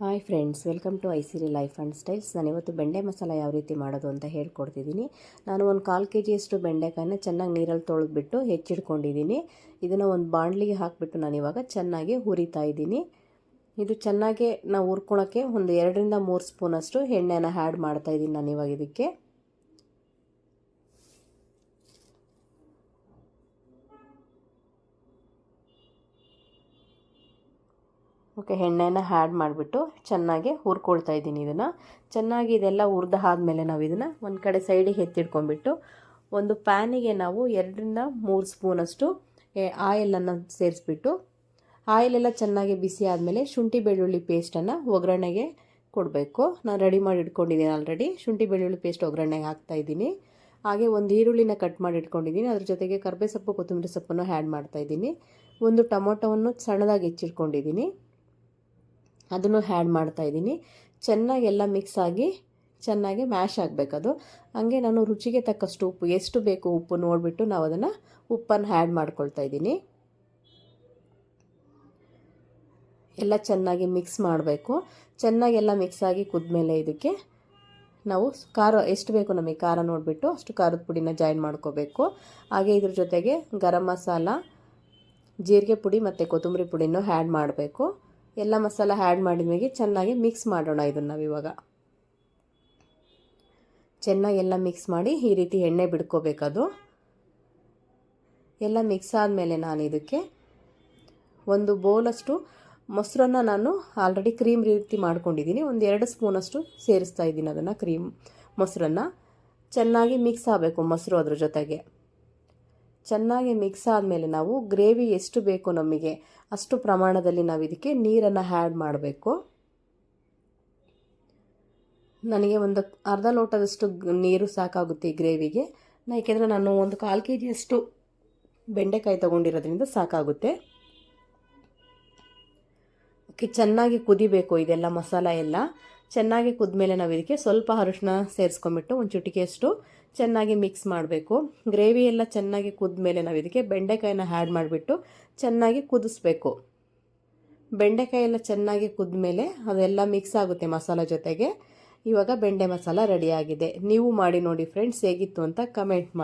Hi friends, welcome to Aisiri life and styles. ನಾನು ಇವತ್ತು ಬೆಂಡೆ ಮಸಾಲ ಯಾವ ರೀತಿ ಮಾಡೋದು ಅಂತ ಹೇಳ್ಕೊಡ್ತಿದ್ದೀನಿ. ನಾನು ಒಂದು ಕಾಲು ಕೆ ಜಿಯಷ್ಟು ಬೆಂಡೆಕಾಯನ್ನ ಚೆನ್ನಾಗಿ ನೀರಲ್ಲಿ ತೊಳೆದ್ಬಿಟ್ಟು ಹೆಚ್ಚಿಡ್ಕೊಂಡಿದ್ದೀನಿ. ಇದನ್ನು ಒಂದು ಬಾಣಲಿಗೆ ಹಾಕಿಬಿಟ್ಟು ನಾನು ಇವಾಗ ಚೆನ್ನಾಗಿ ಹುರಿತಾ ಇದ್ದೀನಿ. ಇದು ಚೆನ್ನಾಗಿ ನಾವು ಹುರ್ಕೊಳೋಕ್ಕೆ ಒಂದು ಎರಡರಿಂದ ಮೂರು ಸ್ಪೂನಷ್ಟು ಎಣ್ಣೆನ ಆ್ಯಡ್ ಮಾಡ್ತಾಯಿದ್ದೀನಿ ನಾನು ಇವಾಗ ಇದಕ್ಕೆ. ಓಕೆ, ಎಣ್ಣೆನ ಆ್ಯಡ್ ಮಾಡಿಬಿಟ್ಟು ಚೆನ್ನಾಗಿ ಹುರ್ಕೊಳ್ತಾ ಇದ್ದೀನಿ ಇದನ್ನು. ಚೆನ್ನಾಗಿ ಇದೆಲ್ಲ ಹುರಿದ ಆದಮೇಲೆ ನಾವು ಇದನ್ನು ಒಂದು ಕಡೆ ಸೈಡಿಗೆ ಎತ್ತಿಡ್ಕೊಂಡ್ಬಿಟ್ಟು ಒಂದು ಪ್ಯಾನಿಗೆ ನಾವು ಎರಡರಿಂದ ಮೂರು ಸ್ಪೂನಷ್ಟು ಆಯಿಲನ್ನು ಸೇರಿಸ್ಬಿಟ್ಟು, ಆಯಿಲೆಲ್ಲ ಚೆನ್ನಾಗಿ ಬಿಸಿ ಆದಮೇಲೆ ಶುಂಠಿ ಬೆಳ್ಳುಳ್ಳಿ ಪೇಸ್ಟನ್ನು ಒಗ್ಗರಣೆಗೆ ಕೊಡಬೇಕು. ನಾನು ರೆಡಿ ಮಾಡಿ ಇಟ್ಕೊಂಡಿದ್ದೀನಿ ಆಲ್ರೆಡಿ ಶುಂಠಿ ಬೆಳ್ಳುಳ್ಳಿ ಪೇಸ್ಟ್ ಒಗ್ಗರಣೆಗೆ ಹಾಕ್ತಾಯಿದ್ದೀನಿ ಹಾಗೆ ಒಂದು ಈರುಳ್ಳಿನ ಕಟ್ ಮಾಡಿ ಇಟ್ಕೊಂಡಿದ್ದೀನಿ. ಅದ್ರ ಜೊತೆಗೆ ಕರ್ಬೇ ಸೊಪ್ಪು ಕೊತ್ತಂಬರಿ ಸೊಪ್ಪನ್ನು ಆ್ಯಡ್ ಮಾಡ್ತಾಯಿದ್ದೀನಿ ಒಂದು ಟೊಮೊಟೊವನ್ನು ಸಣ್ಣದಾಗಿ ಹೆಚ್ಚಿಟ್ಕೊಂಡಿದ್ದೀನಿ. ಅದನ್ನು ಹ್ಯಾಡ್ ಮಾಡ್ತಾಯಿದ್ದೀನಿ ಚೆನ್ನಾಗಿ ಎಲ್ಲ ಮಿಕ್ಸ್ ಆಗಿ ಚೆನ್ನಾಗಿ ಮ್ಯಾಶ್ ಆಗಬೇಕದು ಹಾಗೆ ನಾನು ರುಚಿಗೆ ತಕ್ಕಷ್ಟು ಉಪ್ಪು, ಎಷ್ಟು ಬೇಕು ಉಪ್ಪು ನೋಡಿಬಿಟ್ಟು ನಾವು ಅದನ್ನು ಉಪ್ಪನ್ನು ಹ್ಯಾಡ್ ಮಾಡ್ಕೊಳ್ತಾ ಇದ್ದೀನಿ. ಎಲ್ಲ ಚೆನ್ನಾಗಿ ಮಿಕ್ಸ್ ಮಾಡಬೇಕು. ಚೆನ್ನಾಗಿ ಎಲ್ಲ ಮಿಕ್ಸ್ ಆಗಿ ಕುದ್ಮೇಲೆ ಇದಕ್ಕೆ ನಾವು ಖಾರ, ಎಷ್ಟು ಬೇಕು ನಮಗೆ ಖಾರ ನೋಡಿಬಿಟ್ಟು ಅಷ್ಟು ಖಾರದ ಪುಡಿನ ಜಾಯಿನ್ ಮಾಡ್ಕೋಬೇಕು. ಹಾಗೆ ಇದ್ರ ಜೊತೆಗೆ ಗರಂ ಮಸಾಲ, ಜೀರಿಗೆ ಪುಡಿ ಮತ್ತು ಕೊತ್ತಂಬರಿ ಪುಡಿನೂ ಆ್ಯಡ್ ಮಾಡಬೇಕು. ಎಲ್ಲ ಮಸಾಲ ಆ್ಯಡ್ ಮಾಡಿದ್ಮೇಲೆ ಚೆನ್ನಾಗಿ ಮಿಕ್ಸ್ ಮಾಡೋಣ ಇದನ್ನು ನಾವು ಇವಾಗ. ಚೆನ್ನಾಗಿ ಎಲ್ಲ ಮಿಕ್ಸ್ ಮಾಡಿ ಈ ರೀತಿ ಎಣ್ಣೆ ಬಿಡ್ಕೋಬೇಕದು. ಎಲ್ಲ ಮಿಕ್ಸ್ ಆದಮೇಲೆ ನಾನು ಇದಕ್ಕೆ ಒಂದು ಬೌಲಷ್ಟು ಮೊಸರನ್ನು ನಾನು ಆಲ್ರೆಡಿ ಕ್ರೀಮ್ ರೀತಿ ಮಾಡ್ಕೊಂಡಿದ್ದೀನಿ ಒಂದು ಎರಡು ಸ್ಪೂನಷ್ಟು ಸೇರಿಸ್ತಾ ಇದ್ದೀನಿ ಅದನ್ನು ಕ್ರೀಮ್ ಮೊಸರನ್ನು. ಚೆನ್ನಾಗಿ ಮಿಕ್ಸ್ ಆಗಬೇಕು ಮೊಸರು ಅದ್ರ ಜೊತೆಗೆ. ಚೆನ್ನಾಗಿ ಮಿಕ್ಸ್ ಆದಮೇಲೆ ನಾವು ಗ್ರೇವಿ ಎಷ್ಟು ಬೇಕು ನಮಗೆ ಅಷ್ಟು ಪ್ರಮಾಣದಲ್ಲಿ ನಾವು ಇದಕ್ಕೆ ನೀರನ್ನು ಆ್ಯಡ್ ಮಾಡಬೇಕು. ನನಗೆ ಒಂದು ಅರ್ಧ ಲೋಟದಷ್ಟು ನೀರು ಸಾಕಾಗುತ್ತೆ ಈ ಗ್ರೇವಿಗೆ ಯಾಕೆಂದರೆ ನಾನು ಒಂದು ಕಾಲು ಕೆ ಜಿಯಷ್ಟು ಬೆಂಡೆಕಾಯಿ ತೊಗೊಂಡಿರೋದ್ರಿಂದ ಸಾಕಾಗುತ್ತೆ. ಓಕೆ ಚೆನ್ನಾಗಿ ಕುದಿಬೇಕು ಇದೆಲ್ಲ ಮಸಾಲ ಎಲ್ಲ. ಚೆನ್ನಾಗಿ ಕುದ್ಮೇಲೆ ನಾವು ಇದಕ್ಕೆ ಸ್ವಲ್ಪ ಅರಿಶಿನ ಸೇರಿಸ್ಕೊಂಬಿಟ್ಟು ಒಂದು ಚುಟಿಕೆಯಷ್ಟು ಚೆನ್ನಾಗಿ ಮಿಕ್ಸ್ ಮಾಡಬೇಕು. ಗ್ರೇವಿ ಎಲ್ಲ ಚೆನ್ನಾಗಿ ಕುದ್ಮೇಲೆ ನಾವು ಇದಕ್ಕೆ ಬೆಂಡೆಕಾಯಿನ ಆ್ಯಡ್ ಮಾಡಿಬಿಟ್ಟು ಚೆನ್ನಾಗಿ ಕುದಿಸ್ಬೇಕು. ಬೆಂಡೆಕಾಯಿ ಎಲ್ಲ ಚೆನ್ನಾಗಿ ಕುದ್ಮೇಲೆ ಅದೆಲ್ಲ ಮಿಕ್ಸ್ ಆಗುತ್ತೆ ಮಸಾಲ ಜೊತೆಗೆ. ಇವಾಗ ಬೆಂಡೆ ಮಸಾಲ ರೆಡಿಯಾಗಿದೆ ನೀವು ಮಾಡಿ ನೋಡಿ ಫ್ರೆಂಡ್ಸ್ ಹೇಗಿತ್ತು ಅಂತ ಕಮೆಂಟ್ ಮಾಡಿ.